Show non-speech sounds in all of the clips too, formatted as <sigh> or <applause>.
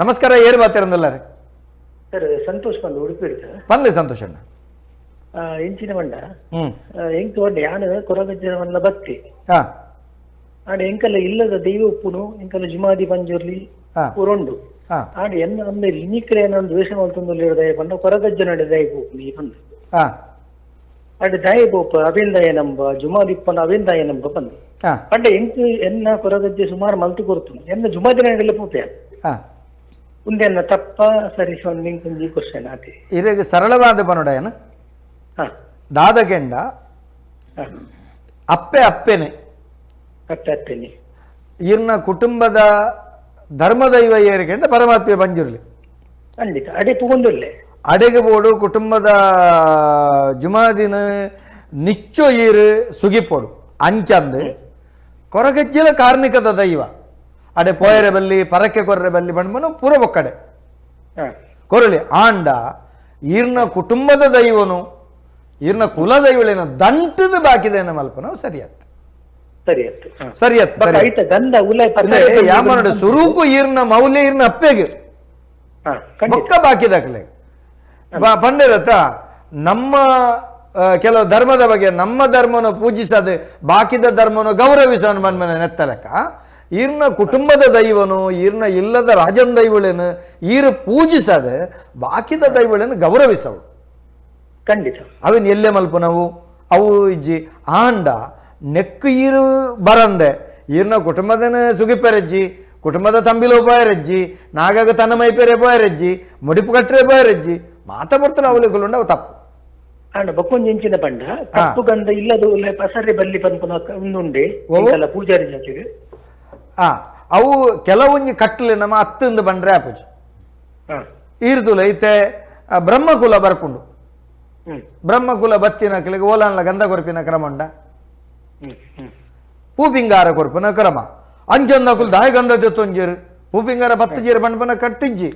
ನಮಸ್ಕಾರ ಏರ್ ಬಾತಿರಂದಲ್ಲ ರೀ. ಸರ್ ಸಂತೋಷ್ ಬಂದು ಉಡುಪಿ ಬಂದೆ ಸಂತೋಷ ಸಂತೋಷ್ ಅಣ್ಣ ಎಂಚಿನ ಬಂಡ ಹೆಂಗ್ ಎಂಕ್ ಯಾನ ಯಾನು ಕೊರಗಜ್ಜನವನ್ನ ಬತ್ತಿ ಹಾ. ಆಡ ಎಂಕಲ್ಲ ಇಲ್ಲದ ದೈವ ಉಪ್ಪುನು ಎಂಕಲ್ಲ ಜುಮಾದಿ ಪಂಜುರ್ಲಿ ಹಾ. ಪುರೊಂಡು ಹಾಂ. ಆಡ ಎನ್ನ ಅಂದ ಇನ್ನಿಕಡೆ ಏನೋ ದ್ವೇಷ ಮಾಡ್ತಂದಲ್ಲಿ ದಯ ಪಂಡ ಕೊರಗಜ್ಜನ ದಯ ಪೋಪು ನೀ ಬಂದು. ಹಾ. ಆಡ ದಯ ಪೋಪ ಅವೇನ್ ದಯ ನಂಬ ಜುಮಾದಿ ಇಪ್ಪನ ಅವೇನ್ ದಯ ನಂಬ ಬಂದು. ಹಾಂ. ಪಂಡ ಎಂಕ್ ಎನ್ನ ಕೊರಗಜ್ಜೆ ಸುಮಾರು ಮಲ್ತು ಕೊರ್ತು ಎನ್ನ ಜುಮಾದಿ ನಡೆಯಲ್ಲ ಪೋಪೆ ಹಾಂ. ಮುಂದೆ ಎನ್ನ ತಪ್ಪ ಸರಿ ನಿಂಕೊಂಜಿ ಕ್ವಶನ್ ಆತಿ ಇರೆಗ್ ಸರಳವಾದ ಹಾ. ದಾದ ಕೆಂಡ ಅಪ್ಪೆ ಅಪ್ಪೆನೆ. ಇರ್ನ ಕುಟುಂಬದ ಧರ್ಮದೈವ ಏರಿಕೆಂಡ ಪರಮಾತ್ಮೆ ಬಂದಿರಲಿ. ಖಂಡಿತ. ಅಡೆ ತಗೊಂಡಿರಲಿ. ಅಡೆಗೆ ಬೋಡು ಕುಟುಂಬದ ಜುಮಾದಿನ ನಿಚ್ಚು ಈರು ಸುಗಿಪೋಡು. ಅಂಚಂದು. ಕೊರಗಜ್ಜಿಲ ಕಾರ್ಮಿಕದ ದೈವ. ಅಡೆ ಪೋಯರೆ ಬಲ್ಲಿ ಪರಕ್ಕೆ ಕೊರ್ರೆ ಬಲ್ಲಿ ಬಂಡ್ಮನು ಪೂರ ಒಕ್ಕಡೆ. ಕೊರಳಿ ಕೊರಲಿ ಆಂಡ ಈರ್ನ ಕುಟುಂಬದ ದೈವನು ಈರ್ನ ಕುಲ ದೈವಳೇನು ದಂಟದ ಬಾಕಿದೇನ ಮಲ್ಪನ ಸರಿಯತ್ ಸರಿ ಯಾಮನಡು ಸುರೂಕು ಈರ್ನ ಮೌಲ್ಯ ಈರ್ನ ಅಪ್ಪೆಗೆ. ಹಾ ಬಾಕಿ ಬೊಕ್ಕ ಬಾಕಿದಾಗಲೇ ಪಂಡಿರತ್ತ ನಮ್ಮ ಕೆಲವು ಧರ್ಮದ ಬಗ್ಗೆ ನಮ್ಮ ಧರ್ಮವನ್ನು ಪೂಜಿಸದೆ ಬಾಕಿದ ಧರ್ಮವನ್ನು ಗೌರವಿಸೋನು ಬಂದ್ಮೇಲೆ ನೆತ್ತಲೆಕ್ಕ. ಈರ್ನ ಕುಟುಂಬದ ದೈವನು ಈರ್ನ ಇಲ್ಲದ ರಾಜನ ದೈವಳೇನು ಈರು ಪೂಜಿಸದೆ ಬಾಕಿದ ದೈವಳನ್ನು ಗೌರವಿಸವು ಖಂಡಿತ. ಅವೇನು ಎಲ್ಲೆ ಮಲ್ಪನವು ಅವು ಇಜ್ಜಿ ಆಂಡ ನೆಕ್ ಈರು ಬರಂದೆ. ಈರ್ನ ಕುಟುಂಬದನ ಸುಗಿಪೆರಜ್ಜಿ ಕುಟುಂಬದ ತಂಬಿಲು ಉಪಾಯರಜ್ಜಿ ನಾಗಾಗ ತನ್ನ ಮೈಪೇರೆ ಬಾಯರಜ್ಜಿ ಮುಡಿಪು ಕಟ್ಟರೆ ಬಾಯರಜ್ಜಿ ಮಾತ ಬರ್ತಾರೆ ಅವಳಿಗಳು ಅವು ತಪ್ಪು. ಅಣ್ಣ ಬಕ್ಕೊಂಜಿಂಚಿನ ಪಂಡ ತಪ್ಪು ಗಂಧ ಇಲ್ಲದ ಪಸರೆ ಬಲ್ಲಿ ಪನ್ಪುನ. ಪೂಜಾರಿ ಜಾತಿಗೆ. ಆ ಅವು ಕೆಲವೊಂಜಿ ಕಟ್ಟಲೆ ನಮ್ಮ ಹತ್ತಿಂದ ಬಂದ್ರೆ ಆಪುಜಿ. ಈರ್ದುಲ ಐತೆ ಬ್ರಹ್ಮಕುಲ ಬರ್ಪುಂಡು ಬ್ರಹ್ಮಕುಲ ಬತ್ತಿನ ಕಲಿಗೆ ಓಲಾನ್ಲ ಗಂಧ ಕೊರಪಿನ ಕ್ರಮಂಡ ಪೂಪಿಂಗಾರ ಕೊರಪಿನ ಕ್ರಮ. ಅಂಜಂದಕುಲ್ ದಾಯ ಗಂಧ ಜೊತ್ತೊಂಜೇರು ಪೂಪಿಂಗಾರ ಬತ್ತು ಜೀರು ಬಂಡ್ಪನ ಕಟ್ಟಿಜ್ಜಿ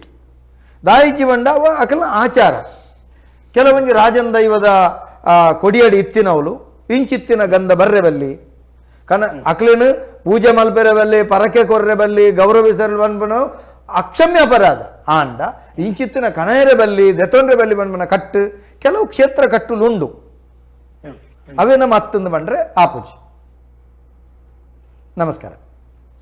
ದಾಯಿಜ್ಜಿ ಬಂಡ ಅವ ಅಕಲ್ನ ಆಚಾರ. ಕೆಲವೊಂದು ರಾಜನ್ ದೈವದ ಕೊಡಿಯಡಿ ಇತ್ತಿನವಳು ಇಂಚಿತ್ತಿನ ಗಂಧ ಬರ್ರೆ ಬಲ್ಲಿ ಕನ ಅಕ್ಲಿನ ಪೂಜೆ ಮಲ್ಪೆರೆ ಬಲ್ಲಿ ಪರಕೆ ಕೊರ್ರೆ ಬಲ್ಲಿ ಗೌರವಿಸಲು ಬಂದ್ಬನು ಅಕ್ಷಮ್ಯ ಅಪರಾಧ. ಆಂಡ ಇಂಚಿತ್ತಿನ ಕಣೇರೆ ಬಲ್ಲಿ ದೆತೊಂಡ್ರೆ ಬಲ್ಲಿ ಬಂದ್ಬನ ಕಟ್ಟು. ಕೆಲವು ಕ್ಷೇತ್ರ ಕಟ್ಟುಲುಂಡು. ಉಂಡು ಅವೇ ನಮ್ಮ ಹತ್ತೊಂದು ಬಂದ್ರೆ ಆ ಪೂಜೆ. ನಮಸ್ಕಾರ.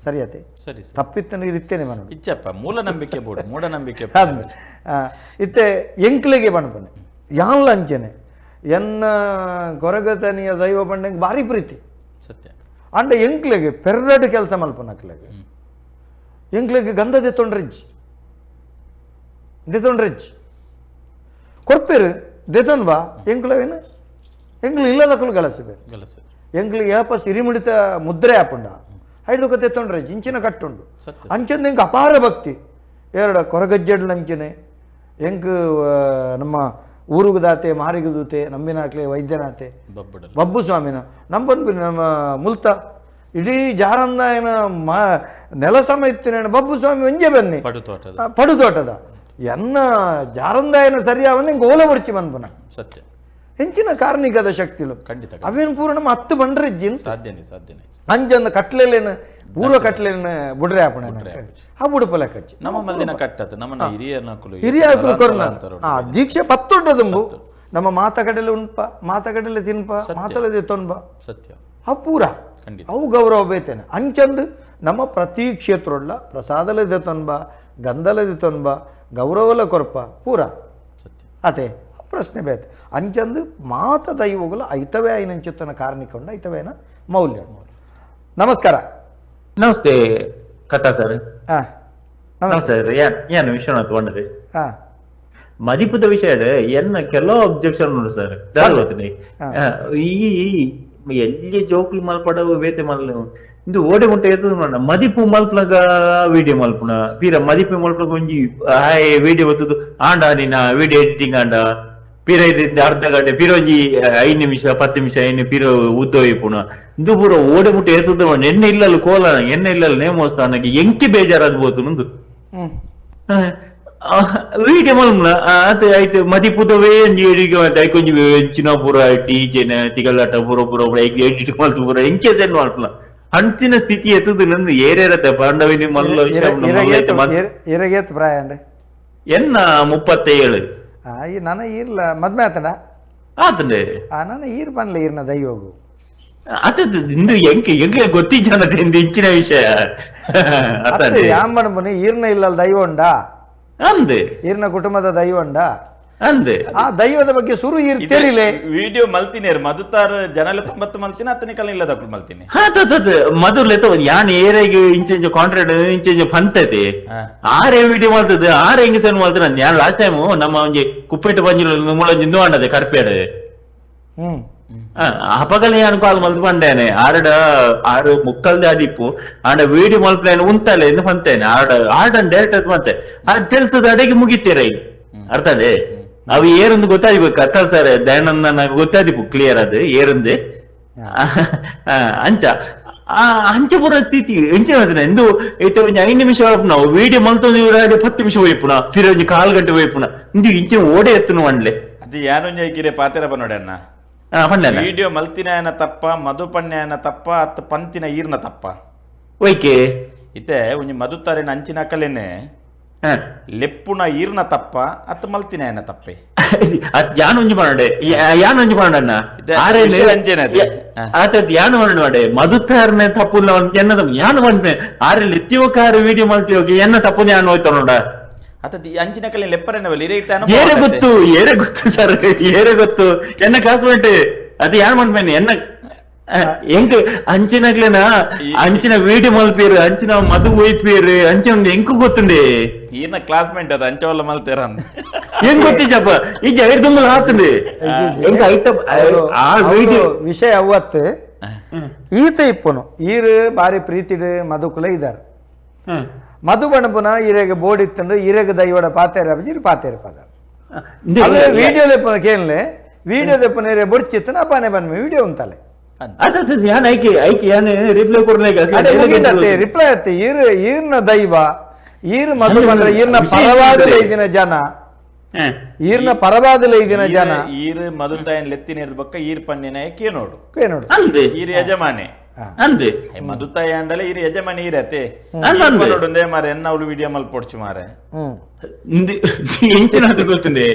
ಸರಿಯತೆ ಸರಿ ಸರಿ. ತಪ್ಪಿತ್ತನ ಇರ್ತೇನೆ ಮನ ಇಚ್ಚಪ್ಪ ಮೂಢನಂಬಿಕೆ ನಂಬಿಕೆ <laughs> ಮೂಢನಂಬಿಕೆ ಆದ್ಮೇಲೆ ನಂಬಿಕೆ ಇತ್ತೆ ಎಂಕ್ಲಿಗೆ ಬಣ್ಪನೆ ಯಾನ್ಲ ಲಂಚನೆ? ಎನ್ನ ಕೊರಗತನಿಯ ದೈವ ಬಂಡಂಗೆ ಭಾರಿ ಪ್ರೀತಿ. ಸತ್ಯ. ಅಂಡ ಎಂಕ್ಲಿಗೆ ಪೆರ್ರಡ್ ಕೆಲಸ ಮಲ್ಪನಕ್ಲಿಗೆ ಎಂಕ್ಲಿಗೆ ಗಂಧ ತೊಂಡ್ರಿಜ್ ದೆತೊಂಡ್ರಿಜ್ ಕೊರ್ಪೇರು ದೆತನ್ ಬಾ ಎಂಕ್ಲವೇನು ಎಂಕ್ಲು ಇಲ್ಲದಕ್ಕಲು ಗಳಸಬೇಕು ಕೆಲಸ ಎಂಕ್ಲಿಗೆ ಯಾಪ ಸಿರಿಮಿಡಿತ ಮುದ್ರೆ ಆಪುಂಡ. ಐದು ಕತೆ ತೊಂಡ್ರೆ ಇಂಚಿನ ಕಟ್ಟುಂಡು. ಅಂಚಂದ ಎಂಕ್ ಅಪಾರ ಭಕ್ತಿ. ಎರಡು ಕೊರಗಜ್ಜೆಡ್ ಅಂಚನೆ ಎಂಕ್ ನಮ್ಮ ಊರುಗುದಾತೆ ಮಾರಿಗುದೂತೆ ನಂಬಿನಾಕ್ಲೆ ವೈದ್ಯನಾತೆ ಬಬ್ಬಡಲ್ ಬಬ್ಬು ಸ್ವಾಮಿನ ನಮ್ಮ ಬಂದ್ಬಿಡಿ ನಮ್ಮ ಮುಲ್ತ ಇಡೀ ಜಾರಂದಾಯನ ಮಾ ನೆಲ ಸಮೇತಿನ ಬಬ್ಬು ಸ್ವಾಮಿ ಒಂಜೆ ಬನ್ನಿ ಪಡು ತೋಟದ ಆ, ಪಡು ತೋಟದ ಎನ್ನ ಜಾರಂದಾಯನ ಸರಿಯಾವಂದ ಎಂಕ್ ಓಲ ಬಡ್ಚಿ ಬಂದ್ಬನ ಸತ್ಯ ಹೆಂಚಿನ ಕಾರ್ಣಿಕದ ಶಕ್ತಿಲು ಖಂಡಿತ ಅವೇನು ಪೂರ್ಣ ಹತ್ತು ಬಂಡ್ರೆ ಜಿನ್ ಸಾಧ್ಯನೇ ಸಾಧ್ಯನೇ. ಅಂಜಂದ ಕಟ್ಲೆಲೇನು ಪೂರ್ವ ಕಟ್ಲೆನ ಬುಡ್ರೆ ಆಪಣ ಆ ಬುಡುಪ ಲೆಕ್ಕಚ್ಚಿ ನಮ್ಮ ಮಲ್ದಿನ ಕಟ್ಟದು ನಮ್ಮ ಹಿರಿಯ ಹಿರಿಯ ಕೊರೋನಾ ದೀಕ್ಷೆ ಪತ್ತೊಡ್ಡದಂಬು. ನಮ್ಮ ಮಾತಕಡೆಲೆ ಉಣ್ಪ ಮಾತಕಡೆಲೆ ತಿನ್ಪ ಮಾತಲದೆ ತೊನ್ಪ ಸತ್ಯ. ಅಪೂರ ಪೂರ. ಖಂಡಿತ. ಅವು ಗೌರವ ಬೇತೇನೆ. ಅಂಚಂದು ನಮ್ಮ ಪ್ರತಿ ಕ್ಷೇತ್ರೊಳ್ಳ ಪ್ರಸಾದಲದೆ ತೊನ್ಬ ಗಂಧಲದೆ ತೊನ್ಬ ಗೌರವಲ ಕೊರ್ಪ ಪೂರ. ಸತ್ಯ. ಅತೆ ಪ್ರಶ್ನೆ ಬೇತೆ. ಅಂಚಂದು ಮಾತ ದೈವಗಳು ಐತವೇ ಐನಂಚುತ್ತನ ಕಾರಣಿಕೊಂಡ ಐತವೇನ ಮೌಲ್ಯ ನಮಸ್ಕಾರ. ನಮಸ್ತೆ ಕಥಾ ಸರ್. ಆ, ನಮಸ್ತೆ. ಯಾನ್ ವಿಶ್ವನಾಥ್ ವಂಡದೆ ಮದಿಪದ ವಿಷಯ ಎನ್ನ ಕೆಲವು ಅಬ್ಜೆಕ್ಷನ್ ನೋಡಿ ಸರ್. ಈ ಎಲ್ಲಿ ಜೋಕ್ಲಿ ಮಲ್ಪಡ ವೇತೆ ಮಲ್ ಇಂದು ಓಡೆ ಮುಂಟೆ ಎತ್ತದ ಮದಿಪು ಮಲ್ಪನಗ ವಿಡಿಯೋ ಮಲ್ಪುನ ಪೀರ ಮದಿಪು ಮಲ್ಪನಗ ಒಂಜಿ ಹಾಯ್ ವಿಡಿಯೋ ಬತ್ತದು ಆಂಡ ನಿನ್ನ ವಿಡಿಯೋ ಎಡಿಟಿಂಗ್ ಆಂಡ. ಪೀರೋದಿಂದ ಅರ್ಧ ಗಂಟೆ ಪೀರೋಜಿ ಐದು ನಿಮಿಷ ಪತ್ತು ನಿಮಿಷ ಏನು ಪಿರೋ ಉದ್ದೋಯಿ ಪುಣ ಇಂದು ಪೂರ ಓಡಿ ಮುಟ್ಟಿ ಎತ್ತದ ಎಣ್ಣೆ ಇಲ್ಲಲ್ಲ ಕೋಲ ಎಣ್ಣೆ ಇಲ್ಲಲ್ಲ ನೇಮೋಸ್ಥಾನಕ್ಕೆ ಎಂಕಿ ಬೇಜಾರಾದ್ ಬೋತು ನಂದು ವೀಡಿಯೋ ಮಲ್ಮನ ಆತ ಆಯ್ತು ಮದಿಪುದವೇ ಎಡಿಗೆ ಐಕೊಂಜಿ ಎಂಚಿನ ಪುರ ಟೀಚೆನ ತಿಗಳಾಟ ಪೂರ ಪೂರ ಎಡಿಟ್ ಮಾಡ್ತು ಪೂರ ಎಂಕೆ ಸೆಂಡ್ ಮಾಡ್ತಲ್ಲ ಹಂಚಿನ ಸ್ಥಿತಿ ಎತ್ತದ ನಂದು ಏರೇರತ್ತೆ ಪಾಂಡವಿನಿ ಮಲ್ಲ ಎನ್ನ ಮುಪ್ಪತ್ತೇಳು ಈ ನನ್ನ ಈರ್ಲ ಮದ್ಮೆ ಆತಡ ಆತಂಡೆ ಆ ನನ್ನ ಈರ್ ಬನ್ಲೆ ಈರ್ನ ದೈವಗು. ಅದು ಇಂದು ಎಂಕೆ ಎಂಕೆ ಗೊತ್ತಿಜ್ಜನತೆ ಇಂದು ಇಂಚಿನ ವಿಷಯ? ಯಾಮ್ ಆತಂಡೆ ಯಾಂಬನ ಈರ್ನ ಇಲ್ಲಲ್ ದೈವ ಉಂಡ? ಅಂದೆ. ಈರ್ನ ಕುಟುಂಬದ ದೈವ ಉಂಡಾ? ಅಂದೆ. ಆ ದೈವದ ಬಗ್ಗೆ ಸುರು ಈರ್ ತಿಳಿಲೆ ವಿಡಿಯೋ ಮಲ್ತಿನಿ ಮಧುತಾರ್ ಜನಲ ತೊಂಬತ್ತು ಮಲ್ತಿನ ಅತನಿ ಕಲ ಇಲ್ಲದ ಮಲ್ತಿನಿ. ಹಾ ತದ್ ಮದುರ್ಲೆ ತೋ. ಯಾನ್ ಏರೆಗೆ ಇಂಚೆಂಜ್ ಕಾಂಟ್ರಾಕ್ಟ್ ಇಂಚೆಂಜ್ ಪಂತತೆ. ಆರೆ ವಿಡಿಯೋ ಮಾಡ್ತದೆ ಆರೆ ಹೆಂಗಸನ್ ಮಾಡ್ತಾರೆ ಯಾನ್ ಲಾಸ್ಟ್ ಟೈಮ್ ನಮ್ಮ ಒಂಜಿ ಕುಪ್ಪೆಟ್ಟು ಬಂಜಿಲು ಮುಳಂಜಿ ಜಿಂದು ಮಾಡದೆ ಕರ್ಪೇಡ್ ಹ್ಮ್. ಅಪಗಲ ಯಾನ್ ಕಾಲ್ ಮಲ್ತು ಬಂಡೇನೆ ಆರಡ ಆರು ಮುಕ್ಕಲ್ದೆ ಅದಿಪ್ಪು ಆಂಡ ವಿಡಿಯೋ ಮಲ್ಪ್ಲೇನ್ ಉಂತಲೆ ಎಂದು ಪಂತೇನೆ ಆರ್ಡ್ ಆರ್ಡನ್ ಡೈರೆಕ್ಟ್ ಮತ್ತೆ. ಆಡ್ ತಿಳಿಸದ ಅಡೆಗೆ ಮುಗಿತೀರ. ಅರ್ಥದೆ ಅವು ಏರಂದು ಗೊತ್ತಾಗ್ಬೇಕು ಕತ್ತಲ್ ಸರ್ ದಯಾನಂದ ನನಗೆ ಗೊತ್ತಾದಿಪ್ಪು ಕ್ಲಿಯರ್ ಅದು ಏರಂದು. <laughs> ಆ, ಅಂಚ ಆ ಅಂಚ ಪೂರ ಸ್ಥಿತಿ ಎಂಚ ಎಂದು ಐತೆ ಒಂಜಿ ಐದು ನಿಮಿಷ ನಾವು ವಿಡಿಯೋ ಮಲ್ತೊಂದು ಇವ್ರಾಡಿ ಪತ್ತು ನಿಮಿಷ ಹೋಯ್ಪುನ ಫಿರ ಒಂಜಿ ಕಾಲ್ ಗಂಟೆ ಹೋಯ್ಪುನ. ಇಂದು ಇಂಚೆ ಓಡೆ ಎತ್ತುನು ಅಂಡ್ಲೆ ಅದು ಯಾನೊಂಜಿ ಐಕಿರೆ ಪಾತೆರ ಬನ್ನೋಡಣ್ಣ ವಿಡಿಯೋ ಮಲ್ತಿನಾಯನ ತಪ್ಪ ಮಧುಪಣ್ಯಾಯನ ತಪ್ಪ ಅತ್ತ ಪಂತಿನ ಈರ್ನ ತಪ್ಪ. ಒಯ್ಕೆ ಇತ್ತೆ ಒಂಜಿ ಮಧುತಾರಿನ ಅಂಚಿನ ಅಕಲೇನೆ ಹ ಲೆಪ್ಪುನ ಈರ್ನ ತಪ್ಪ ಅತ್ತ ಮಲ್ತಿನಾಯನ ತಪ್ಪೆ. <laughs> ಅದ್ ಯಾನ್ ಒಂಜಿ ಮಾಡಡೆ ಯಾನ್ ಒಂಜಿ ಮಾಡಣ್ಣ ಆರೆ. ಹ. ಆತದ್ ಯಾನ್ ಮಾಡ ಮಾಡೆ ಮಧುತ್ತಾರನೆ ತಪ್ಪುಲ್ಲ ಎನ್ನದ ಯಾನ್ ಮಾಡ್ನೆ ಆರೆ ಲೆತ್ತಿವ ಕಾರ್ ವಿಡಿಯೋ ಮಾಡ್ತೀವಿ ಎನ್ನ ತಪ್ಪು ಯಾನ್ ಹೋಯ್ತು ನೋಡ? ಅತ್ತ ಅಂಚಿನ ಕಲೆ ಲೆಪ್ಪರೇನವಲ್ಲ ಇರೈತೆ ಏರೆ ಗೊತ್ತು ಏರೆ ಗೊತ್ತು ಸರ್ ಏರೆ ಗೊತ್ತು. ಎನ್ನ ಕ್ಲಾಸ್ ಮೇಟ್ ಅದು ಯಾನ್ ಮಾಡ್ಬೇನೆ ಎನ್ನ ಎಂಕ್ ಅಂಚಿನಗ್ಲೇನ ಅಂಚಿನ ವಿಡಿಯೋ ಮಲ್ಪೀರ್ ಅಂಚಿನ ಮಧು ಒಯ್ಪೀರ್ ಅಂಚಿನ ಒಂದು ಎಂಕ್ ಗೊತ್ತುಂಡೆ ಈರ್ನ ಕ್ಲಾಸ್ಮೇಟ್ ಅದು ಅಂಚವಲ್ಲ ಮಲ್ತೇರ ಅಂತ ಏನ್ ಗೊತ್ತಿಜಪ್ಪ ಈಗ ಐದು ದುಂಬಲ್ ಹಾತುಂಡೆ ಎಂಕ್ ಐತ ಆ ವಿಡಿಯೋ ವಿಷಯ ಅವತ್ತು ಈತ ಇಪ್ಪುನು ಈರ್ ಬಾರಿ ಪ್ರೀತಿಡ್ ಮಧುಕುಲ ಇದಾರ್ ಮಧು ಬಣಪುನ ಈರೆಗೆ ಬೋರ್ಡ್ ಇತ್ತಂಡು ಈರೆಗೆ ದೈವಡ ಪಾತೇರ ಅಭಿಜಿರ್ ಪಾತೇರ ಪದ ಅಲ್ಲೇ ವಿಡಿಯೋ ದೆಪ್ಪನ ಕೇಳಲೆ ವಿಡಿಯೋ ದೆಪ್ಪನ ಇರೆ ಬುಡ್ಚಿತ್ತನ ಅಪಾನೆ ಬನ್ಮೆ ವಿಡಿಯೋ ಉಂತಲೆ ರಿಪ್ಲೈ ಈರ್ ಈರ್ನ ದೈವ ಈರ್ ಮಧು ಬಂದ್ರೆ ಈರ್ನ ಪರವಾದಲೆ ಇದಿನ ಜನ. ಈರ್ನ ಪರವಾದಲೆ ಇದಿನ ಜನ. ಈರ್ ಮಧುತಾಯನ್ ಲೆತ್ತಿ ನೀರ್ದ ಬಕ್ಕ ಈರ್ ಪನ್ನಿನ ಕೇನೋಡು. ಕೇ ನೋಡು ಅಂದೆ. ಈರ್ ಯಜಮಾನೆ. ಅಂದೆ. ಏ ಮಧುತಾಯ ಅಂಡಲೆ ಈರ್ ಯಜಮಾನಿ ಈರತೆ ಅಂದ್ ಅಂದೆ. ನೋಡುಂದೆ ಮಾರೆ ಎನ್ನ ಅವಳು ವಿಡಿಯೋ ಮಲ್ ಪೊಡ್ಚು ಮಾರೆ. ಹ್ಮ್. ಇಂದು ಎಂಚಿನ ಅದು ಗೊತ್ತುಂಡೆ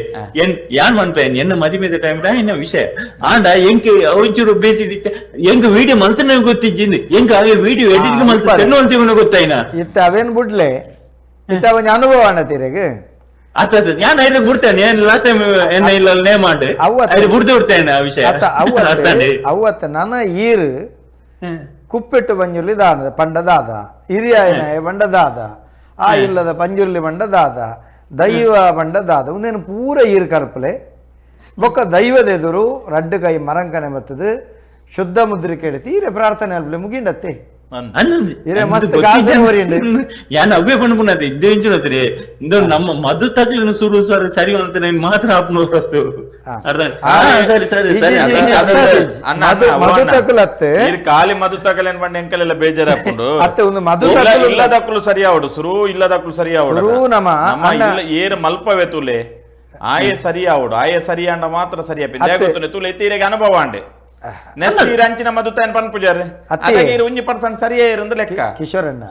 ಎನ್ ಯಾನ್ ಮನ್ಪೇನ್ ಎನ್ನ ಮದಿಮೆದ ಟೈಮ್ ಇನ್ನ ವಿಷಯ? ಆಂಡ ಎಂಕ್ ಒಂಚೂರು ಬೇಸಿದಿತ್ತೆ ಎಂಕ್ ವಿಡಿಯೋ ಮಲ್ತನೆ ಗೊತ್ತಿಜ್ಜಿಂದು ಎಂಕ್ ಅವೆ ವಿಡಿಯೋ ಎಡಿಟ್ ಮಲ್ತ ತೆನ್ನು ಅಂತೀವನ ಗೊತ್ತಾಯ್ನ? ಇತ್ತ ಅವೇನ್ ಬಿಡ್ಲೆ? ಇತ್ತ ಅವನ ಅನುಭವ ಅಣ್ಣತೀರೆಗೆ ಆತ ಯಾನ್ ಐದು ಬಿಡ್ತೇನೆ ಏನ್ ಲಾಸ್ಟ್ ಟೈಮ್ ಎನ್ನ ಇಲ್ಲ ನೇಮ್ ಮಾಡಿ ಅವತ್ತು- ಐದು ಬಿಡ್ದು ಬಿಡ್ತೇನೆ ಆ ವಿಷಯ ಅತ್ತ ಅವತ್ತೆ ಅರ್ಥಾಂಡೆ? ಅವತ್ತ ನನ್ನ ಈರ್ ಹ್ಮ್. ಕುಪ್ಪೆಟ್ಟು ಪಂಜುರ್ಲಿ ದಾನದ ಪಂಡದಾದ ಹಿರಿಯಾಯನ ಬಂಡದಾದ ಆ ಇಲ್ಲದ ಪಂಜುರ್ಲಿ ಬಂಡದಾದ ದೈವ ಬಂಡದಾದ ಒಂದೇನು ಪೂರ ಈರ್ ಕಲ್ಪಲೆ ಬೊಕ್ಕ ದೈವದೆದುರು ರಡ್ಡು ಕೈ ಮರಂಕನೆ ಬತ್ತದು ಶುದ್ಧ ಮುದ್ರಿ ಕೇಳಿ ತೀರ ಪ್ರಾರ್ಥನೆ ಅಲ್ಪಲೆ ಮುಗಿಂಡತ್ತೆ ಅಂದ್. ಅನ್ನೊಂದು- ಇರೆ ಅನ್ನೊಂದು ಮಸ್ತ್ ಗೊತ್ತಿಜ್ಜ- ಗಾಸೆ ಹೊರಿಯುಂಡು. ಯಾನ್ ಅವ್ವೆ ಪಂಡು ಪುಣ್ಣತೆ ಇದ್ದೇ ಇಂಚುನತ್ರಿ ಇಂದು ನಮ್ಮ ಮಧು ತಗ್ಲಿನ ಸುರು ಸರ್ ಸರಿ ಅಂತ ನೀನ್ ಮಾತ್ರ ಆಪ್ನೋರತ್ತು ಹಾ. ಅರ್ಧ ಆ, ಸರಿ ಸರಿ ಈ- ಸರಿ ಈ- ಅರ್ಧ- ಈ- ಅರ್ಧ- ಅರ್ಧ- ಅರ್ಧ- ಅಣ್ಣ, ಮಧು- ಅಣ್ಣ, ಮಧು ಅವ್ವಣ್ಣ. ತಕಲತ್ತೆ. ಈರ್ ಖಾಲಿ ಮಧು ತಕಲೇನ್ ಬಂಡ ಎಂಕಲೆಲ್ಲ ಬೇಜಾರ್ ಹಾಕೊಂಡು ಅತ್ತೆ ಒಂದು ಮಧು ಇಲ್ಲ- ತಕಲು- ಇಲ್ಲದಕ್ಕಲು ಸರಿ ಆವಡು ಸುರು ಇಲ್ಲದಕ್ಕಲು ಸರಿ ಆವಡು ಸುರು ನಮ್ಮ ಅಣ್ಣ- ಏರ್ ಮಲ್ಪವೆ ತುಲೆ ಆಯೆ ಸರಿ ಆವಡು ಆಯೆ ಸರಿ ಅಂಡ ಮಾತ್ರ ಸರಿ ಆಪಿ ಅತ್ತೆ. ದೇಗುತ್ತನೆ ತುಲೆ ತೀರೆಗೆ ಅನುಭವ ಅಂಡೆ ನೆಕ್ಸ್ಟ್ ಈರ ಅಂಚಿನ ಮಧು ಪನ್ ಪೂಜಾರಿ. ಅತ್ತೆ. ಈರ್ ಒಂಜಿ ಪರ್ಸೆಂಟ್ ಸರಿಯೇ ಇರಂದು ಲೆಕ್ಕ. ಕಿಶೋರಣ್ಣ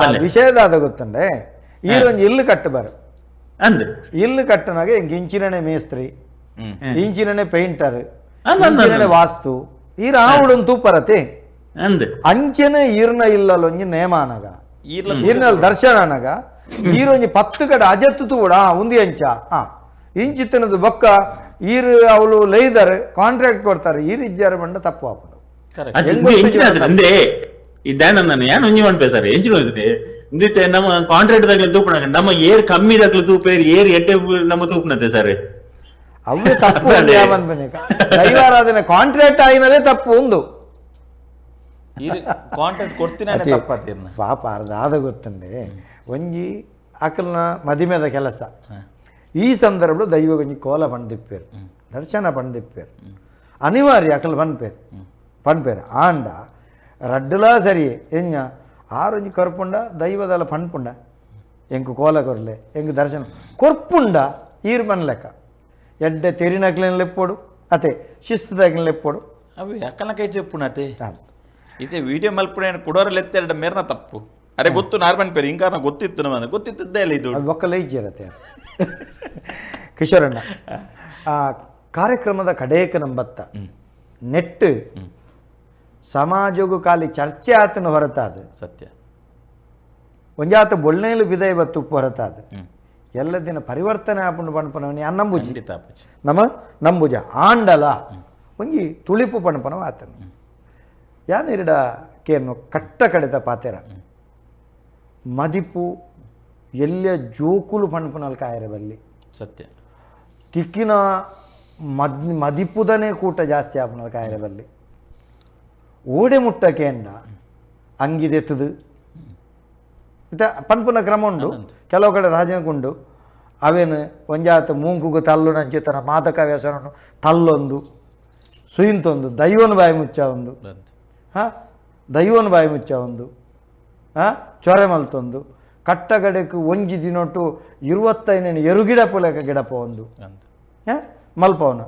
ಬಲ್ಲೆ. ವಿಷಯದಾದ ಗೊತ್ತಂಡೆ ಈರೊಂದು ಇಲ್ಲು ಕಟ್ಟು ಬರ. ಅಂದ್. ಇಲ್ಲು ಕಟ್ಟನಾಗ ಇಂಚಿನನೆ ಮೇಸ್ತ್ರಿ ಇಂಚಿನನೆ ಪೇಂಟರ್ ಅಂದ್ ಅಂದ್ ಇಂಚಿನನೆ ವಾಸ್ತು. ಈ ರಾವುಡನ್ ತೂಪರತೆ. ಅಂದ್. ಅಂಚನೆ ಈರ್ನ ಇಲ್ಲಲೊಂಜಿ ನೇಮಾನಗ. ಈರ್ಲ ಈರ್ನಲ್ ದರ್ಶನನಗ. ಈರೊಂಜಿ ಪತ್ತು ಕಡೆ ಅಜತ್ತು ತೂಡ ಉಂದಿ ಅಂಚ. ಆ ಇಂಚಿತ್ತನದು ಬೊಕ್ಕ ಈರ್ ಅವಳು ಲೈದರ್ ಕಾಂಟ್ರಾಕ್ಟ್ ಕೊಡ್ತಾರೆ ಈರ್ ಇಜ್ಜಾರ ಬಂಡ ತಪ್ಪು ಹಾಕೊಂಡು correct. ಅದು ಹೆಂಗ್ ಇಂದು ಗೊತ್ತಿದೆ ಎಂಚಿನ ಅದು ಅಂತ? ಅಂದೆ ಇದ್ದಾನ ಯಾನ್ ಒಂಜಿ ಮನ್ಪೆ ಸರ್? ಎಂಚಿನ ಇಂದಿತ್ತೆ ನಮ್ಮ ಕಾಂಟ್ರಾಕ್ಟ್ ದಾಗ ತೂಪಣ ನಮ್ಮ ಏರ್ ಕಮ್ಮಿ ದಾಗ್ಲು ತೂಪೇರಿ ಏರ್ ಎಟ್ಟೆ ನಮ್ಮ ತೂಪನತೆ ಸರ್? ಅವೇ ತಪ್ಪು. ಒಂದು ದೈವಾರಾಧನೆ ಕಾಂಟ್ರಾಕ್ಟ್ ಆಯ್ನದೇ ತಪ್ಪು ಒಂದು ಈರ್ ಕಾಂಟ್ಯಾಕ್ಟ್ ಕೊಡ್ತೀನಿ ಪಾಪ ಅರ್ಧ ಆದ ಗೊತ್ತಂಡೆ ಒಂಜಿ ಅಕಲ್ನ ಮದಿಮೆದ ಕೆಲಸ. ಈ ಸಂದರ್ಭದಲ್ಲಿ ದೈವಗೊಂಜಿ ಕೋಲ ಪಂಡಿಪ್ಪೇರು ದರ್ಶನ ಪಂಡಿಪ್ಪೇರು ಅನಿವಾರ್ಯ ಅಕಲ್ ಪನ್ಪೇರು ಪನ್ಪೇರು ಆಂಡ ರಡ್ಡಲಾ ಸರಿ ಎಂಜ ಆರೊಂಜಿ ಕೊರ್ಪುಂಡ ದೈವದಲ್ಲ ಪಂಡ್ಪುಂಡ ಎಂಕು ಕೋಲ ಕೊರ್ಲೆ ಎಂಕು ದರ್ಶನ ಕೊರ್ಪುಂಡ ಈರು ಪನ್ ಲೆಕ್ಕ ಎಡ್ಡೆ ತೆರಿನಕ್ಲಿನ ಲೆಪ್ಪೋಡು ಅತೆ ಶಿಸ್ತು ತಗಿನ ಲೆಪ್ಪೋಡು అవి ఎక్కనకై చెప్పున అతే అయితే వీడియో మల్పుడైన కుడోరలెత్తాడ మేరన తప్పు ಅರೆ ಗೊತ್ತು ನಾರ್ಮನ್ ಪೇರು ಹಿಂಗಾರ ಗೊತ್ತಿತ್ತು ನಮಗೆ ಗೊತ್ತಿದ್ದದ್ದೇ ಇಲ್ಲ ಇದು ಒಕ್ಕಲೇ ಇಜ್ಜರತ್ತೆ ಕಿಶೋರಣ್ಣ ಆ ಕಾರ್ಯಕ್ರಮದ ಕಡೇಕ ನಂಬತ್ತ. ನೆಟ್ ಸಮಾಜಗೂ ಖಾಲಿ ಚರ್ಚೆ ಆತನ ಹೊರತಾದ. ಸತ್ಯ. ಒಂಜಾತ ಬೊಳ್ನೇಲು ಬಿದೈ ಬತ್ತುಪ್ಪು ಹೊರತಾದ. ಎಲ್ಲ ದಿನ ಪರಿವರ್ತನೆ ಆಪುಂಡು ಪಣಪನವನಿ ಅನ್ನಂಬುಜಿ ನಮ್ಮ ಅಪ್ಪಾಜಿ. ನಮ ನಂಬುಜ ಆಂಡಲ. ಒಂಜಿ ತುಳಿಪು ಪಣಪನವ ಆತನು. ಯಾನಿರಡ ಕೇನು ಕಟ್ಟ ಕಡೆತ ಪಾತೆರ. ಮದಿಪು ಎಲ್ಲ ಜೋಕುಲು ಪಣಪನಲ್ ಕಾಯರ ಬಲ್ಲಿ. ಸತ್ಯ. ತಿಕ್ಕಿನ ಮದ್ ಮದಿಪುದನೇ ಕೂಟ ಜಾಸ್ತಿ ಆಪುನಲ್ ಕಾಯರೆ ಬಲ್ಲಿ ಓಡೆ ಮುಟ್ಟ ಕೇಂಡ ಅಂಗಿದೆತ್ತದು ಇತ ಪನ್ಪುನ ಕ್ರಮ ಉಂಡು. ಕೆಲವು ಕಡೆ ರಾಜನಗುಂಡು ಅವೇನು ಒಂಜಾತ ಮೂಂಕುಗು ತಲ್ಲು ನಂಚಿತನ ಮಾದಕ ವ್ಯಸನ ತಲ್ಲೊಂದು ಸುಯಿಂತೊಂದು ದೈವನ ಬಾಯಿ ಮುಚ್ಚ ಒಂದು ಬಂತು. ಹಾಂ? ದೈವನ ಬಾಯಿ ಮುಚ್ಚ ಒಂದು ಹಾಂ? ಚೊರೆ ಮಲ್ತೊಂದು. ಕಟ್ಟಗಡೆಕು ಒಂಜಿ ದಿನೊಟ್ಟು ಇರುವತ್ತೈನ ಎರುಗಿಡ ಪುಲಕ ಗಿಡಪ ಒಂದು. ಮಲ್ಪವನ.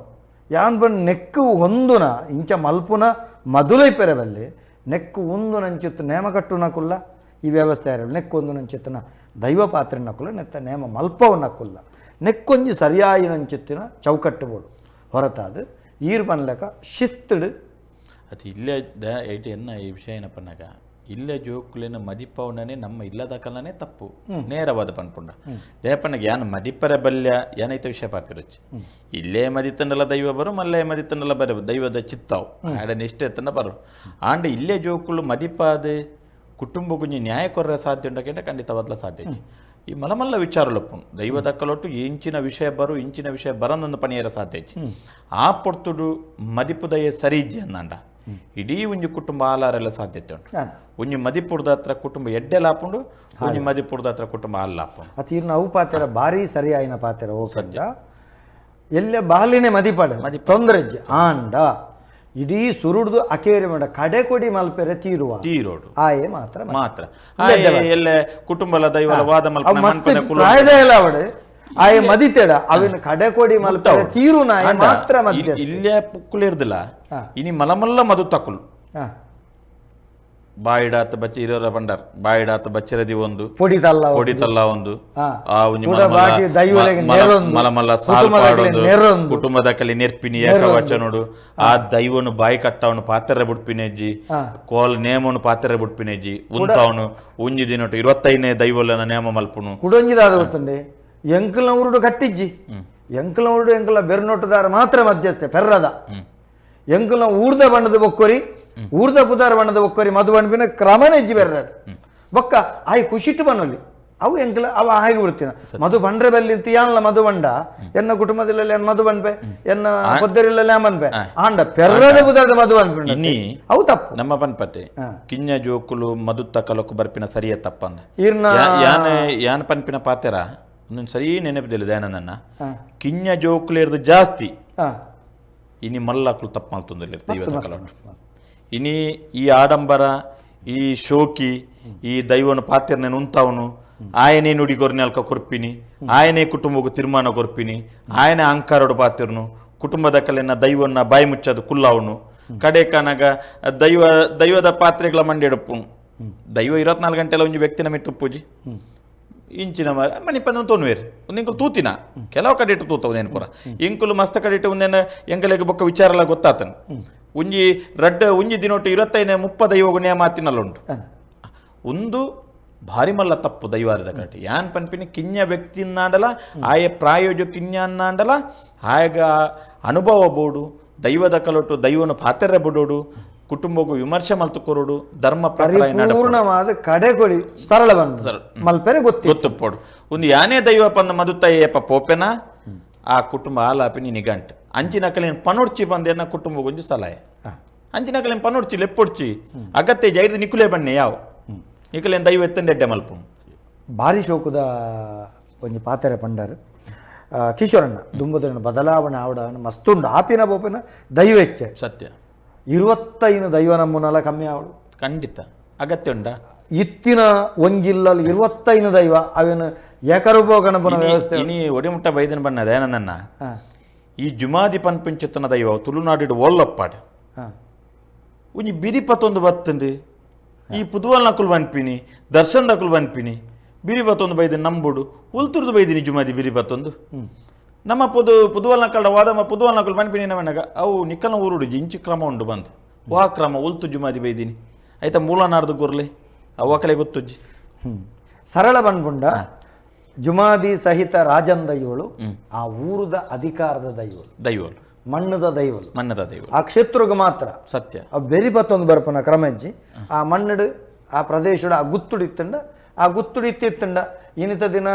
ಯಾನ್ ಬಂದು ನೆಕ್ಕು ಹೊಂದುನ ಇಂಚ ಮಲ್ಪುನ ಮದುಲೈ ಪೆರವಲ್ಲಿ ನೆಕ್ಕು ಒಂದು ನಂಚಿತ್ತು ನೇಮ ಕಟ್ಟುನಕುಲ್ಲ ಈ ವ್ಯವಸ್ಥೆ ಯಾರು ನೆಕ್ಕು ಒಂದು ನಂಚಿತ್ತನ ದೈವ ಪಾತ್ರೆ ನಕುಲ್ಲ ನೆತ್ತ ನೇಮ ಮಲ್ಪವು ನಕುಲ್ಲ ನೆಕ್ಕೊಂಜಿ ಸರಿಯಾಗಿ ನಂಚಿತ್ತಿನ ಚೌಕಟ್ಟು ಬೋಡು ಹೊರತಾದು ಈರ್ ಬನ್ಲೆಕ ಶಿಸ್ತುಡು. ಅದು ಇಲ್ಲೇ ಐಟಿ ಎನ್ನ ಈ ವಿಷಯ ಏನಪ್ಪನಾಗ ಇಲ್ಲೇ ಜೋಕುಲಿನ ಮದಿಪವನೇ ನಮ್ಮ ಇಲ್ಲದ ಕಲನೇ ತಪ್ಪು. ನೇರವಾದ ಪನ್ಪುಂಡ. ದೇಪಣ್ಣ ಯಾನ ಮದಿಪರ ಬಲ್ಯ ಏನೈತೆ ವಿಷಯ ಪಾತಿರುಚಿ ಇಲ್ಲೇ ಮದಿತನಲ್ಲ ದೈವ ಬರು ಮಲ್ಲೇ ಮದಿತನಲ್ಲ ಬರ ದೈವದ ಚಿತ್ತಾವು. ಆಡ ನಿಷ್ಠೆ ಎತ್ತನ ಬರು. ಆಂಡ ಇಲ್ಲೇ ಜೋಕುಳು ಮದಿಪಾದ ಕುಟುಂಬ ಕುಂಜಿ ನ್ಯಾಯ ಕೊರ್ರೆ ಸಾಧ್ಯ ಉಂಟಕ್ಕೆ ಖಂಡಿತ ಬದಲ ಸಾಧ್ಯ. ಈ ಮಲಮಲ್ಲ ವಿಚಾರಲಪ್ಪು ದೈವದ ಕಲೊಟ್ಟು ಇಂಚಿನ ವಿಷಯ ಬರು ಇಂಚಿನ ವಿಷಯ ಬರನೊಂದು ಪಣಿಯರ ಸಾಧ್ಯ ಆ ಪೊರ್ತುಡು ಮದಿಪುದಯ ಸರಿ ಇಜ್ಜಿ ಅಂದಂಡ. ಇಡೀ ಒಂಜಿ ಕುಟುಂಬ ಆಲಾರೆಲ್ಲ ಸಾಧ್ಯತೆ ಉಂಟು. ಒಂಜಿ ಮದಿಪುರದ ಹತ್ರ ಕುಟುಂಬ ಎಡ್ಡೆ ಲಾಪುಂಡು ಒಂಜಿ ಮದಿಪುರದ ಹತ್ರ ಕುಟುಂಬ ಅಲ್ಲ ಅತಿ ಇರ್ನ ಅವು ಪಾತ್ರ ಭಾರಿ ಸರಿಯಾಯಿನ ಪಾತ್ರ ಹೋಗಂಡ ಎಲ್ಲೆ ಬಾಲಿನೇ ಮದಿಪಾಡ ತೊಂದರೆ ಇಜ್ಜಿ ಆಂಡ. ಇಡೀ ಸುರುಡ್ದು ಅಕೇರಿ ಮಾಡ ಕಡೆ ಕೊಡಿ ಮಲ್ಪೆರೆ ತೀರುವ? ತೀರೋಡು. ಆಯೆ ಮಾತ್ರ ಮಾತ್ರ. ಎಲ್ಲೆ ಎಲ್ಲ ಕುಟುಂಬಲ ದೈವಲ ವಾದ ಮಲ್ಪ ಪ್ರಾಯದ ಇಲ್ಲ ಅವಡು. ಆಯೆ ಮದಿತೇಡ ಅವಿನ ಕಡೆ ಕೊಡಿ ಮಲ್ಪೆರೆ ತೀರು ನಾಯ ಮಾತ್ರ ಮಧ್ಯ ಇಲ್- ಇಲ್ಲೇ ಪುಕ್ಕುಲು ಇರ್ದಿಲ್ಲ. ಹಾ. ಇನಿ ಮಲಮಲ್ಲ ಮದು ತಕುಲು. ಬಾಯಿಡಾತ ಬಚ್ಚ ಇರೋರ ಬಂಡಾರ್ ಬಾಯಿಡಾತ ಬಚ್ಚರದಿ ಒಂದು. ಪೊಡಿತಲ್ಲ ಒಂದು. ಒಂದು. ಆ ಒಂಜಿ ಮಲಮಲ್ಲ- ಮಲ- ಮಲಮಲ್ಲ ಕುಟುಂಬದ ಕಲೆ ನೆರ್ಪಿನಿ ಏಕವಚನುಡು ಆ ದೈವನು ಬಾಯಿ ಕಟ್ಟವನು ಪಾತ್ರೆ ಬುಡ್ಪಿನೆಜ್ಜಿ. ಕೋಲ್ ನೇಮನು ಪಾತ್ರೆ ಬುಡ್ಪಿನೆಜ್ಜಿ ಉಂತವನು ಉಂಜಿ ದಿನ ಇರುವತ್ತೈದನೇ ದೈವಲನ ನೇಮ ಮಲ್ಪುನು. ಕುಡೊಂಜಿದಾದ ಗೊತ್ತುಂಡೆ? ಎಂಕಲ್ನ ಉರುಡು ಕಟ್ಟಿಜ್ಜಿ. ಎಂಕಲ್ನ ಉರುಡು ಎಂಕಲ ಬೆರ್ನೊಟ್ಟದಾರ ಮಾತ್ರ ಮಧ್ಯಸ್ಥೆ ಪೆರ್ರದ. ಎಂಕಲ್ನ ಊರ್ದ ಬಣ್ಣದ ಬೊಕ್ಕೊರಿ ಊರ್ದ ಪುದಾರ ಬಣ್ಣದ ಬೊಕ್ಕೊರಿ ಮದು ಕ್ರಮನೇ ಇಜ್ಜಿ ಬೆರ್ರ ಬೊಕ್ಕ ಆಯ್ ಖುಷಿಟ್ಟು ಬನ್ನೊಲಿ ಅವು ಎಂಕಲ ಅವ ಹಾಗೆ ಬಿಡ್ತೀನ. ಮಧು ಬಂಡ್ರೆ ಬೆಲ್ಲಿ ಯಾನಲ್ಲ ಮಧು ಬಂಡ ಎನ್ನ ಕುಟುಂಬದಲ್ಲಿ ಎನ್ ಮಧು ಬನ್ಬೆ ಎನ್ನ ಪೊದ್ದರಿಲ್ಲ ಮನ್ಪೆ ಆಂಡ ಪೆರ್ರದ ಪುದಾರ ಮಧು ಇನ್ನಿ ಅವು ತಪ್ಪು. ನಮ್ಮ ಪನ್ಪತೆ. ಕಿಂಜ ಜೋಕುಲು ಮದುತ್ತ ಕಲಕು ಬರ್ಪಿನ ಸರಿಯ ತಪ್ಪಂದ. ಇರ್ನ ಯಾನ ಯಾನ ಪನ್ಪಿನ ಪಾತೆರ? ಒಂದೊಂದು ಸರಿ ನೆನಪಿದಿಲ್ಲ ದಯಾನಂದನ್ನ. ಕಿಂಜ ಜೋಕುಲು ಜಾಸ್ತಿ. ಇನಿ ಮಲ್ಲಕ್ಕಳು ತಪ್ಪು ಮಾಲ್ತೊಂದಲ್ಲಿ ಇನಿ ಈ ಆಡಂಬರ ಈ ಶೋಕಿ ಈ ದೈವನ ಪಾತ್ರನೇ ಉಂತವನು ಆಯನೇ ನುಡಿಗೊರ್ನೆ ಅಲ್ಕ ಕೊರ್ಪಿನಿ. ಆಯನೇ ಕುಟುಂಬಕ್ಕೆ ತೀರ್ಮಾನ ಕೊರ್ಪಿನಿ. ಆಯನೇ ಅಹಂಕಾರಡು ಪಾತಿರ್ನು. ಕುಟುಂಬದ ಕಲೆನ ದೈವನ್ನ ಬಾಯಿ ಮುಚ್ಚದು ಕುಲ್ಲವನು. ಕಡೆ ಕನಗ ದೈವ ದೈವದ ಪಾತ್ರೆಗಳ ಮಂಡೆಡಪ್ಪು ದೈವ ಇರತ್ನಾಲ್ಕು ಗಂಟೆಲ್ಲ ಒಂಜಿ ವ್ಯಕ್ತಿನ ಮಿಟ್ಟು ಪೂಜಿ ಇಂಚಿನ ಮರ ಮಣಿಪನ ತೊನ್ವೇರ್ ಒಂದು ತೂತಿನ. ಕೆಲವು ಕಡೆ ಇಟ್ಟು ತೂತವ ನೇನು ಪುರ ಇಂಕುಲು ಮಸ್ತ ಇಟ್ಟು ಒಂದೇನು ಎಂಕಲೆಗೆ ಬೊಕ್ಕ ವಿಚಾರಲ ಗೊತ್ತಾತನ. ಉಂಜಿ ಒಂಜಿ ರಡ್ಡ ಒಂಜಿ ದಿನೊಟ್ಟು ಇರತ್ತೈನೆ ಮುಪ್ಪದ ಇವಾಗ ನೇಮ ಮಾತಿನಲ್ಲ ಉಂಟು ಹಾ. ಒಂದು ಭಾರಿ ಮಲ್ಲ ತಪ್ಪು ದೈವಾರದ ಕಟ್ಟಿ ಯಾನ್ ಪನ್ಪಿನ ಕಿನ್ಯ ವ್ಯಕ್ತಿ ವ್ಯಕ್ತಿನ್ನಾಂಡಲ ಆಯ ಪ್ರಾಯೋಜಕ ಕಿನ್ಯ ಅನ್ನಾಂಡಲ ಆಯಗ ಅನುಭವ ಬೋಡು ದೈವದ ಕಲೊಟ್ಟು ದೈವನ ಪಾತ್ರೆ ಬಿಡೋಡು ಕುಟುಂಬಗೂ ವಿಮರ್ಶೆ ಮಲ್ತು ಕೊರೋಡು ಧರ್ಮ. ಪರಿಪೂರ್ಣವಾದ ಕಡೆಗೊಳಿ ಸರಳವನ್ನು ಸರಳ. ಬಂದು ಸರಳ. ಮಲ್ಪೆರೆ ಗೊತ್ತಿ ಗೊತ್ತು ಪೋಡು. ಒಂದು ಯಾನೇ ದೈವ ಪಂದ ಮದುತ್ತ ಏಪ ಪೋಪೆನ? ಆ ಕುಟುಂಬ ಆಲಾಪಿನಿ ನಿಗಂಟ್ ಅಂಚಿನ ಕಲಿನ ಪನೊಡ್ಚಿ ಬಂದೇನ ಕುಟುಂಬ ಒಂಜಿ ಸಲಹೆ. ಅಂಚಿನ ಕಲಿನ ಪನೊಡ್ಚಿ ಲೆಪ್ಪೊಡ್ಚಿ. ಅಗತ್ಯ ಜೈಡ್ ನಿಕುಲೆ ಬಣ್ಣೆ ಯಾವ? ನಿಕಲೇನ್ ದೈವ ಎತ್ತಂಡೆಡ್ಡೆ ಮಲ್ಪು. ಭಾರಿ ಶೋಕದ ಒಂಜಿ ಪಾತೆರೆ ಪಂಡರ್. ಕಿಶೋರಣ್ಣ ದುಂಬುದನ ಬದಲಾವಣೆ ಆವಡ ಮಸ್ತುಂಡು ಆಪಿನ ಬೋಪಿನ ದೈವ ಹೆಚ್ಚೆ ಸತ್ಯ. ಇರುವತ್ತೈನು ದೈವ ನಮ್ಮನ್ನೆಲ್ಲ ಕಮ್ಮಿ ಆವಳು ಖಂಡಿತ. ಅಗತ್ಯ ಉಂಡ ಇತ್ತಿನ ಒಂಜಿಲ್ಲಲ್ಲಿ ಇರುವತ್ತೈನು ದೈವ ಅವೇನು ಏಕರೂಪ ಗಣಪನ ವ್ಯವಸ್ಥೆ ನೀ ಒಡಿಮುಟ್ಟ ಬೈದನ್ ಬಣ್ಣದ ಹಾ. ಈ ಜುಮಾದಿ ಪನ್ಪಿಂಚಿತ್ತನ ದೈವ ತುಳುನಾಡಿಡು ಓಲ್ಲಪ್ಪಾಡು. ಹಾ. ಒಂಜಿ ಬಿರಿಪತ್ತೊಂದು ಬತ್ತುಂಡು. ಈ ಪುದುವಲ್ ನಕುಲು ಬನ್ಪಿನಿ ದರ್ಶನ್ ನಕುಲು ಬನ್ಪಿನಿ. ಬಿರಿಪತ್ತೊಂದು ಬೈದಿನಿ ನಂಬುಡು. ಉಲ್ತುರ್ದು ಬೈದಿನಿ ಜುಮಾದಿ ಬಿರಿಪತ್ತೊಂದು. ನಮ್ಮ ಪುದು ಪುದುವಲ್ ವಾದ ವಾದಮ ಪುದುವಲ್ ನಕುಲು ಬನ್ಪಿನಿ ನವನಗ ಅವು ನಿಕ್ಕಲ್ನ ಊರುಡು ಜಿಂಚು ಕ್ರಮ ಉಂಡು ಬಂದು. ವಾ ಕ್ರಮ ಉಲ್ತು ಜುಮಾದಿ ಬೈದಿನಿ. ಆಯ್ತಾ ಮೂಲ ಗುರ್ಲಿ ಆ ಅವಕಲೆ ಗೊತ್ತುಜ್ಜಿ. ಹ್ಮ್. ಸರಳ ಬಂದ್ಬುಂಡ ಜುಮಾದಿ ಸಹಿತ ರಾಜನ್ ದೈವಳು ಆ ಊರದ ಅಧಿಕಾರದ ದೈವಳು. ದೈವಲು ಮಣ್ಣದ ದೈವಳು. ಮಣ್ಣದ ದೈವ ಆ ಕ್ಷೇತ್ರಕ್ಕೆ ಮಾತ್ರ. ಸತ್ಯ. ಆ ಬೆರಿಪತ್ತೊಂದು ಬರ್ಪನ ಕ್ರಮಜ್ಜಿ. ಆ ಮಣ್ಣಡು ಆ ಪ್ರದೇಶದ ಆ ಗುತ್ತುಡಿತ್ತಂಡ ಆ ಗುತ್ತುಡಿತ್ತಿತ್ತಂಡ ಇನ್ನಿತ ದಿನ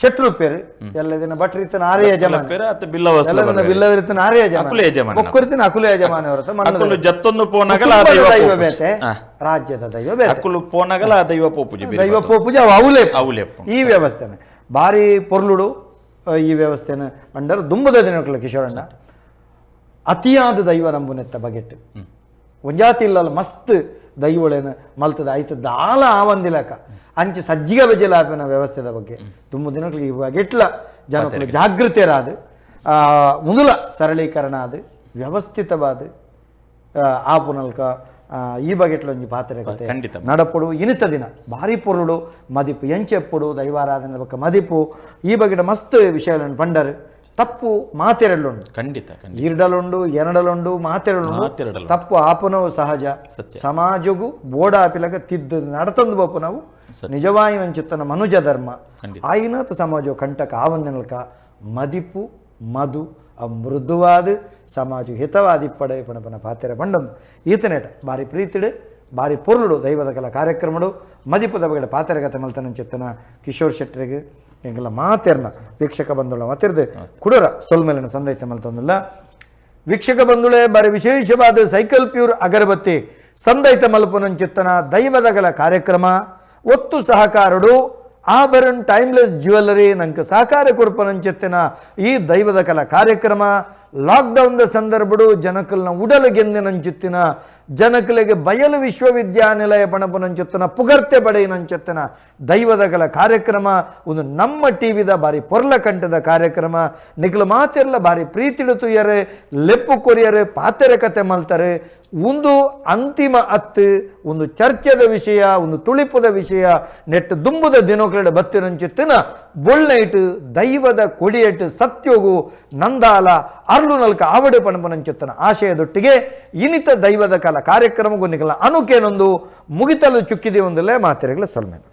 ಶತ್ರು ಪೇರು. ಎಲ್ಲದಿನ ದಿನ ಭಟ್ರು ಇತ್ತನ ಆರ್ಯ ಯಜಮಾನ. ಪೇರ ಅತ್ತ ಆರ್ಯ ಅಕುಲ ಯಜಮಾನ. ಒಕ್ಕರಿತನ ಅಕುಲ ಯಜಮಾನ ಮಣ್ಣದ ಜತ್ತೊಂದು ಪೋನಗಲ ದೈವ ಬೇತೆ ರಾಜ್ಯದ ದೈವ ಬೇತೆ. ಅಕ್ಕಲು ಪೋನಗಲ ದೈವ ಪೋಪುಜಿ ಬಿರಿ ದೈವ. ಪೋಪುಜ ಅವು ಅವಲೇ ಅವಲೇ ಈ ವ್ಯವಸ್ಥೆನೆ. ಭಾರಿ ಪೊರ್ಲುಡು ಈ ವ್ಯವಸ್ಥೆನ ಮಂಡರು. ದುಂಬದ ದಿನಗಳ ಕಿಶೋರಣ್ಣ. ಅತಿಯಾದ ದೈವ ನಂಬುನೆತ್ತ ಬಗೆಟ್ ಒಂಜಾತಿ ಇಲ್ಲಲ್ಲ ಮಸ್ತ್ ದೈವಳೇನ ಮಲ್ತದ ಆಯ್ತದ ಆಲ ಆವಂದಿಲಕ ಅಂಚೆ ಸಜ್ಜಿಗೆ ಬಜಲಾಪಿನ ವ್ಯವಸ್ಥೆದ ಬಗ್ಗೆ. ತುಂಬ ದಿನಗಳಿಗೆ ಇವಾಗ ಇಟ್ಲ ಜನಗಳು ಜಾಗೃತರಾದ ಮೊದಲ ಸರಳೀಕರಣ ಅದು ವ್ಯವಸ್ಥಿತವಾದ ಆಪುನಲ್ಕ ಆ, ಈ ಬಗೆಟ್ಲ ಒಂಜಿ ಪಾತ್ರೆ ಕತೆ. ನಡಪಡು ಇನಿತ ದಿನ. ಭಾರಿ ಪೊರುಳು ಮದಿಪು ಎಂಚೆಪ್ಪುಡು ದೈವಾರಾಧನೆ ಬಕ್ಕ ಮದಿಪು. ಈ ಬಗೆಟ ಮಸ್ತ್ ವಿಷಯಗಳನ್ನು ಪಂಡರು. ತಪ್ಪು ಮಾತೆರಳುಂಡು. ಖಂಡಿತ ಈರ್ಡಲುಂಡು ಎನಡಲುಂಡು ಮಾತೆರಳುಂಡು. ಮಾತೆರಡಲು. ತಪ್ಪು ಆಪನವು ಸಹಜ. ಸಮಾಜಗೂ ಬೋಡ ಬೋಡಾಪಿಲಗ ತಿದ್ದು ನಡತೊಂದು ಬಪ್ಪು ನಾವು. ನಿಜವಾಯಿ ಮಂಚುತ್ತನ ಮನುಜ ಧರ್ಮ. ಆಯ್ನಾಥ ಸಮಾಜ ಕಂಟಕ ಆವಂದನಲ್ಕ ಮದಿಪು ಮಧು ಆ ಮೃದುವಾದ ಸಮಾಜ ಹಿತವಾದಿ ಪಡೆ ಪಣಪನ ಪಾತ್ರೆ ಪಂಡೊಂದು ಈತನೇಟ ಬಾರಿ ಪ್ರೀತಿಡು ಬಾರಿ ಪೊರ್ಲುಡು ದೈವದ ಕಲ ಕಾರ್ಯಕ್ರಮಡು ಮದಿಪದ ಬಗೆಡ ಪಾತ್ರೆ ಕತೆ ಮಲ್ತನ ಚಿತ್ತನ ಕಿಶೋರ್ ಶೆಟ್ಟರಿಗೆ ಎಂಗೆಲ್ಲ ಮಾತೆರ್ನ ವೀಕ್ಷಕ ಬಂಧುಳ ಮಾತಿರ್ದು. ಕುಡರ ಸೊಲ್ಮೇಲಿನ ಸಂದೈತೆ ಮಲ್ತಂದಿಲ್ಲ. ವೀಕ್ಷಕ ಬಂಧುಳೆ ಬಾರಿ ವಿಶೇಷವಾದ ಸೈಕಲ್ ಪ್ಯೂರ್ ಅಗರಬತ್ತಿ ಸಂದೈತ ಮಲ್ಪನ ಚಿತ್ತನ ದೈವದಗಲ ಕಾರ್ಯಕ್ರಮ. ಒತ್ತು ಸಹಕಾರಡು ಆಭರಣ್ ಟೈಮ್ಲೆಸ್ ಜ್ಯುವೆಲ್ಲರಿ ನಂಕ ಸಹಕಾರ ಕೊರ್ಪನಂಚಿತ್ತಿನ ಈ ದೈವದ ಕಲ ಕಾರ್ಯಕ್ರಮ, ಲಾಕ್ಡೌನ್ದ ಸಂದರ್ಭಡು ಜನಕಲ್ನ ಉಡಲಗೆಂದಿನಂಚಿತ್ತಿನ ಜನಕಲಿಗೆ ಬಯಲು ವಿಶ್ವವಿದ್ಯಾನಿಲಯ ಪಣಪನಂಚಿತ್ತಿನ ಪುಗರ್ತೆ ಪಡೆಯಿನಂಚಿತ್ತಿನ ದೈವದ ಕಲ ಕಾರ್ಯಕ್ರಮ, ಒಂದು ನಮ್ಮ ಟಿವಿದ ಬಾರಿ ಪೊರ್ಲ ಕಂಠದ ಕಾರ್ಯಕ್ರಮ, ನಿಖಲು ಮಾತೆಲ್ಲ ಬಾರಿ ಪ್ರೀತಿಡು ತುಯ್ಯರೆ, ಲೆಪ್ಪು ಕೊರಿಯರೆ, ಪಾತೆರೆ ಕತೆ ಮಲ್ತಾರೆ ಒಂದು ಅಂತಿಮ ಅತ್ತು, ಒಂದು ಚರ್ಚೆದ ವಿಷಯ, ಒಂದು ತುಳಿಪದ ವಿಷಯ, ನೆಟ್ಟು ದುಂಬುದ ದಿನಗಳ ಬತ್ತಿನಂಚಿತ್ತಿನ ಬೊಳ್ಳೆಯಿಟ್ಟು ದೈವದ ಕೊಡಿಯಟ್ಟು ಸತ್ಯೋಗು, ನಂದಾಲ ಅರ್ಲು ನಲ್ಕ ಆವಡೆ ಪಣಪನಂಚಿತ್ತನ ಆಶಯದೊಟ್ಟಿಗೆ ಇನಿತ ದೈವದ ಕಾಲ ಕಾರ್ಯಕ್ರಮಗೂ ನಿಗಲ ಅನುಕೇನೊಂದು ಮುಗಿತಲು ಚುಕ್ಕಿದೆ ಒಂದಲ್ಲೇ ಮಾತೆರೆಗಳ ಸೊಲ್ಮೇನು.